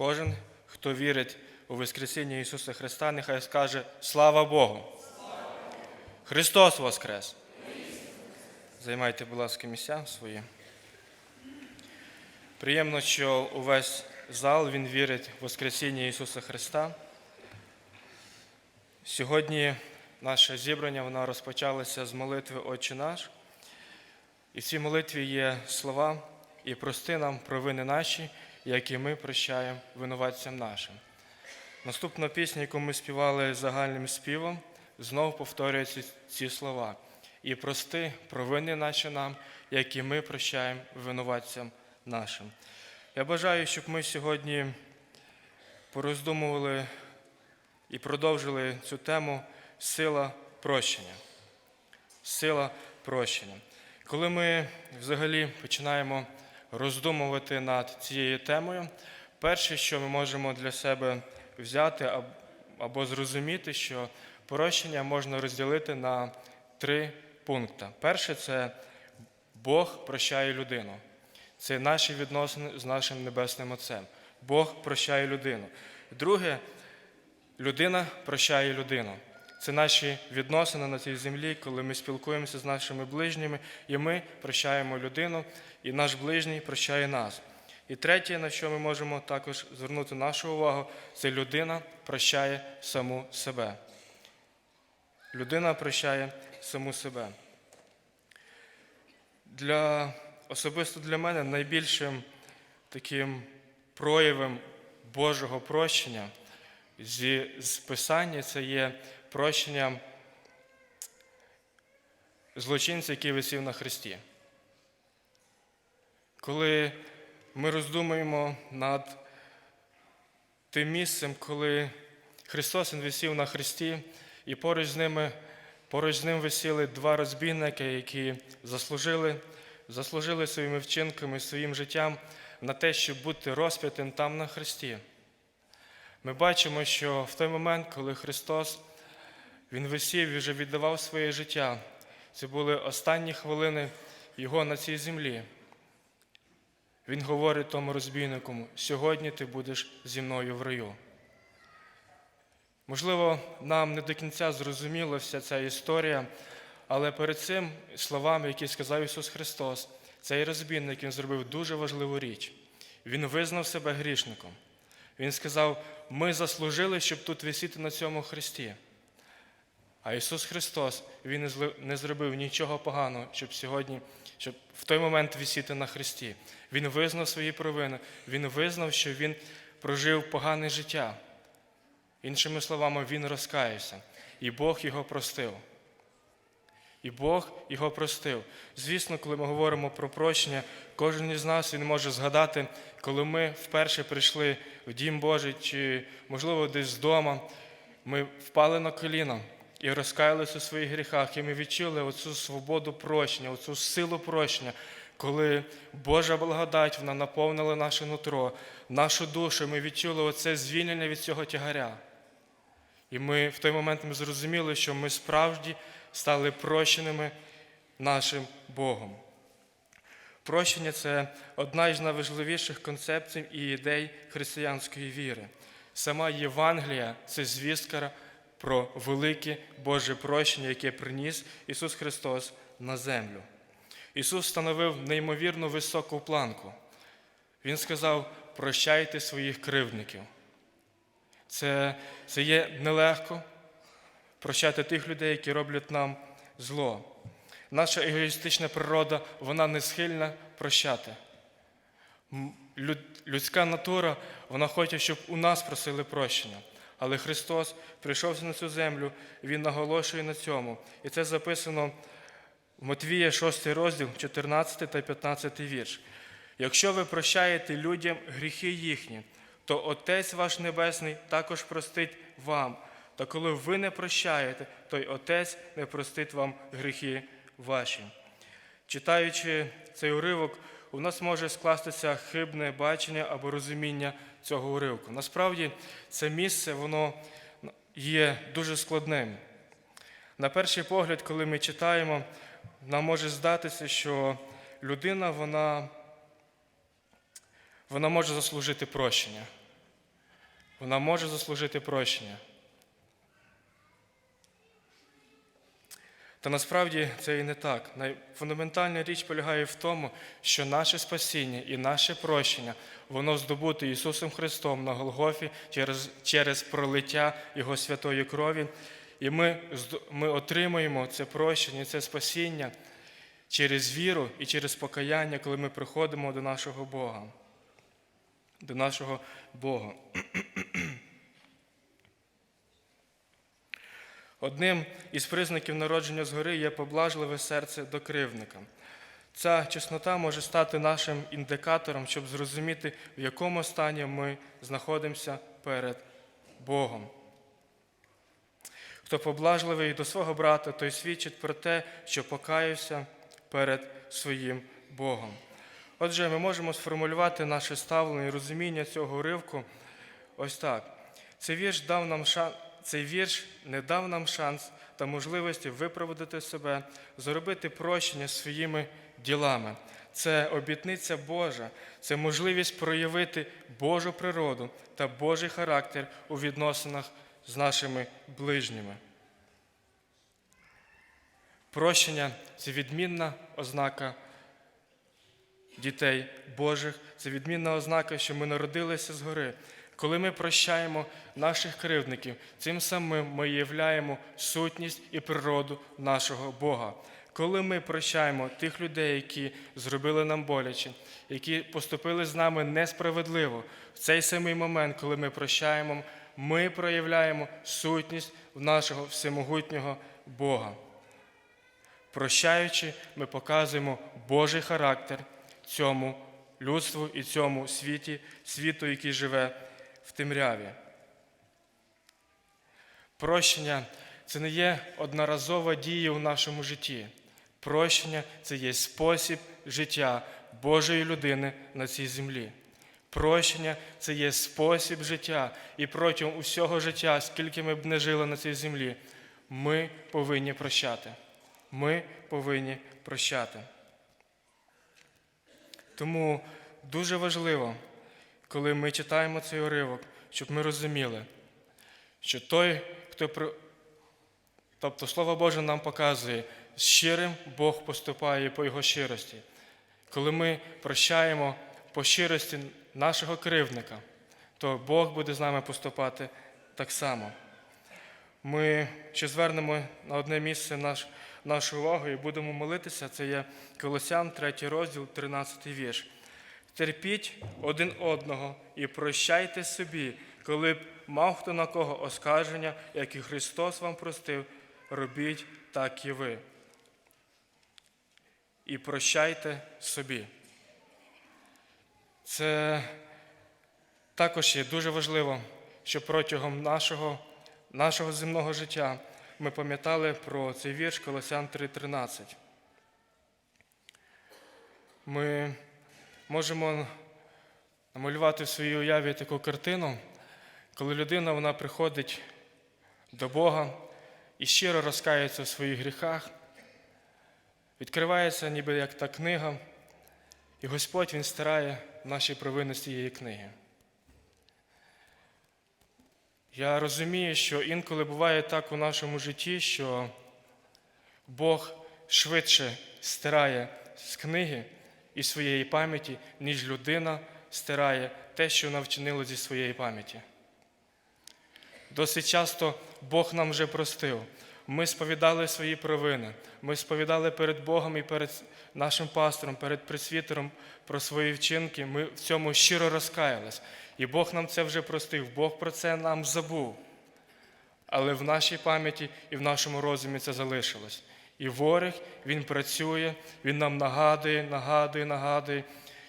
Кожен, хто вірить у Воскресіння Ісуса Христа, нехай скаже Слава Богу! Христос Воскрес! Займайте, будь ласка, місця свої. Приємно, що увесь зал він вірить в Воскресіння Ісуса Христа. Сьогодні наше зібрання воно розпочалося з молитви Отче наш. І в цій молитві є слова і прости нам провини наші, які ми прощаємо винуватцям нашим. Наступна пісня, яку ми співали загальним співом, знову повторюються ці слова. І прости провини наші нам, які ми прощаємо винуватцям нашим. Я бажаю, щоб ми сьогодні пороздумували і продовжили цю тему сила прощення. Сила прощення. Коли ми взагалі починаємо роздумувати над цією темою, перше, що ми можемо для себе взяти або зрозуміти, що прощення можна розділити на три пункти. Перше це Бог прощає людину. Це наші відносини з нашим Небесним Отцем. Бог прощає людину. Друге, людина прощає людину. Це наші відносини на цій землі, коли ми спілкуємося з нашими ближніми, і ми прощаємо людину, і наш ближній прощає нас. І третє, на що ми можемо також звернути нашу увагу, це людина прощає саму себе. Людина прощає саму себе. Для, особисто для мене найбільшим таким проявом Божого прощення зі з Писання це є прощення злочинця, який висів на Христі. Коли ми роздумуємо над тим місцем, коли Христос висів на Христі, і поруч з ними, поруч з ним висіли два розбійники, які заслужили, заслужили своїми вчинками, своїм життям на те, щоб бути розп'ятим там на Христі. Ми бачимо, що в той момент, коли Христос Він висів і вже віддавав своє життя, це були останні хвилини Його на цій землі. Він говорить тому розбійнику, сьогодні ти будеш зі мною в раю. Можливо, нам не до кінця зрозуміла вся ця історія, але перед цим словами, які сказав Ісус Христос, цей розбійник він зробив дуже важливу річ. Він визнав себе грішником. Він сказав: ми заслужили, щоб тут висіти на цьому хресті. А Ісус Христос Він не зробив нічого поганого, щоб сьогодні, щоб в той момент висіти на хресті. Він визнав свої провини, Він визнав, що Він прожив погане життя. Іншими словами, Він розкаявся, і Бог його простив. І Бог його простив. Звісно, коли ми говоримо про прощення, кожен із нас він може згадати, коли ми вперше прийшли в Дім Божий, чи, можливо, десь вдома, ми впали на коліна і розкаялися у своїх гріхах, і ми відчули оцю свободу прощення, оцю силу прощення, коли Божа благодать вона наповнила наше нутро, нашу душу, ми відчули оце звільнення від цього тягаря. І ми в той момент ми зрозуміли, що ми справді стали прощеними нашим Богом. Прощення це одна із найважливіших концепцій і ідей християнської віри. Сама Євангелія це звістка про велике Боже прощення, яке приніс Ісус Христос на землю. Ісус встановив неймовірно високу планку. Він сказав: прощайте своїх кривдників. Це, це є нелегко прощати тих людей, які роблять нам зло. Наша егоїстична природа, вона не схильна прощати. Людська натура, вона хоче, щоб у нас просили прощення. Але Христос прийшов на цю землю, Він наголошує на цьому. І це записано в Матвія 6 розділ, 14 та 15 вірш. Якщо ви прощаєте людям гріхи їхні, то Отець ваш Небесний також простить вам. Та коли ви не прощаєте, то й Отець не простить вам гріхи ваші. Читаючи цей уривок, у нас може скластися хибне бачення або розуміння цього уривку. Насправді, це місце воно є дуже складним. На перший погляд, коли ми читаємо, нам може здатися, що людина вона, вона може заслужити прощення. вона може заслужити прощення. Та насправді це і не так. Найфундаментальна річ полягає в тому, що наше спасіння і наше прощення, воно здобуте Ісусом Христом на Голгофі через, через пролиття Його святої крові. І ми, ми отримуємо це прощення, це спасіння через віру і через покаяння, коли ми приходимо до нашого Бога. До нашого Бога. Одним із признаків народження згори є поблажливе серце до кривника. Ця чеснота може стати нашим індикатором, щоб зрозуміти, в якому стані ми знаходимося перед Богом. Хто поблажливий до свого брата, той свідчить про те, що покаявся перед своїм Богом. Отже, ми можемо сформулювати наше ставлення і розуміння цього уривку ось так. Цей вірш, дав нам шан... Цей вірш не дав нам шанс та можливості виправдати себе, зробити прощення своїми ділами. Це обітниця Божа, це можливість проявити Божу природу та Божий характер у відносинах з нашими ближніми. Прощення це відмінна ознака дітей Божих, це відмінна ознака, що ми народилися згори. Коли ми прощаємо наших кривдників, цим самим ми являємо сутність і природу нашого Бога. Коли ми прощаємо тих людей, які зробили нам боляче, які поступили з нами несправедливо, в цей самий момент, коли ми прощаємо, ми проявляємо сутність в нашого всемогутнього Бога. Прощаючи, ми показуємо Божий характер цьому людству і цьому світі, світу, який живе в темряві. Прощення це не є одноразова дія у нашому житті. Прощення це є спосіб життя Божої людини на цій землі. Прощення це є спосіб життя, і протягом усього життя, скільки ми б не жили на цій землі, ми повинні прощати. Ми повинні прощати. Тому дуже важливо, коли ми читаємо цей уривок, щоб ми розуміли, що той, хто при- тобто Слово Боже нам показує, щирим Бог поступає по Його щирості. Коли ми прощаємо по щирості нашого кривдника, то Бог буде з нами поступати так само. Ми ще звернемо на одне місце наш, нашу увагу і будемо молитися. Це є Колосян, 3 розділ, 13 вірш. Терпіть один одного і прощайте собі, коли б мав хто на кого оскарження, як і Христос вам простив, робіть так і ви. І прощайте собі. Це також є дуже важливо, що протягом нашого, нашого земного життя ми пам'ятали про цей вірш Колосян 3.13. Ми можемо намалювати в своїй уяві таку картину, коли людина вона приходить до Бога і щиро розкається в своїх гріхах, відкривається ніби як та книга, і Господь Він стирає наші провини з цієї книги. Я розумію, що інколи буває так у нашому житті, що Бог швидше стирає з книги і своєї пам'яті, ніж людина стирає те, що вона вчинила зі своєї пам'яті. Досить часто Бог нам вже простив. Ми сповідали свої провини, ми сповідали перед Богом і перед нашим пастором, перед пресвітером про свої вчинки. Ми в цьому щиро розкаялись. І Бог нам це вже простив, Бог про це нам забув. Але в нашій пам'яті і в нашому розумі це залишилось. І ворог, він працює, він нам нагадує, нагадує, нагадує.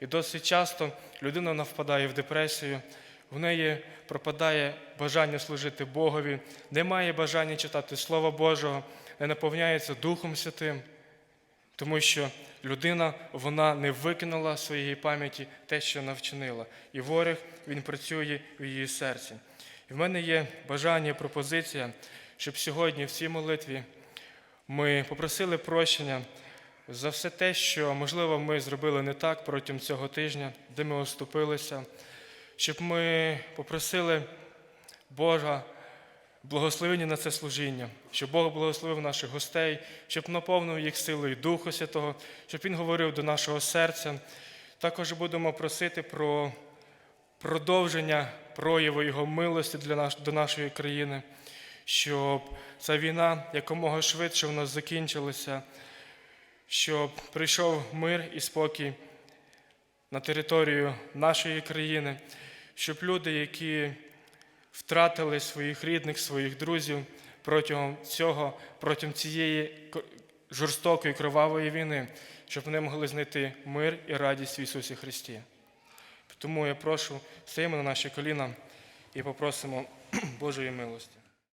І досить часто людина впадає в депресію, в неї пропадає бажання служити Богові, немає бажання читати Слово Божого, не наповняється Духом Святим, тому що людина вона не викинула своєї пам'яті те, що вона вчинила. І ворог він працює в її серці. І в мене є бажання, пропозиція, щоб сьогодні в цій молитві ми попросили прощення за все те, що, можливо, ми зробили не так протягом цього тижня, де ми оступилися, щоб ми попросили Божа благословення на це служіння, щоб Бог благословив наших гостей, щоб наповнив їх силою Духа Святого, щоб Він говорив до нашого серця. Також будемо просити про продовження прояву Його милості для наш, до нашої країни, щоб ця війна якомога швидше в нас закінчилася, щоб прийшов мир і спокій на територію нашої країни, щоб люди, які втратили своїх рідних, своїх друзів протягом цього, протягом цієї жорстокої кровавої війни, щоб вони могли знайти мир і радість в Ісусі Христі. Тому я прошу, стоїмо на наші коліна і попросимо Божої милості.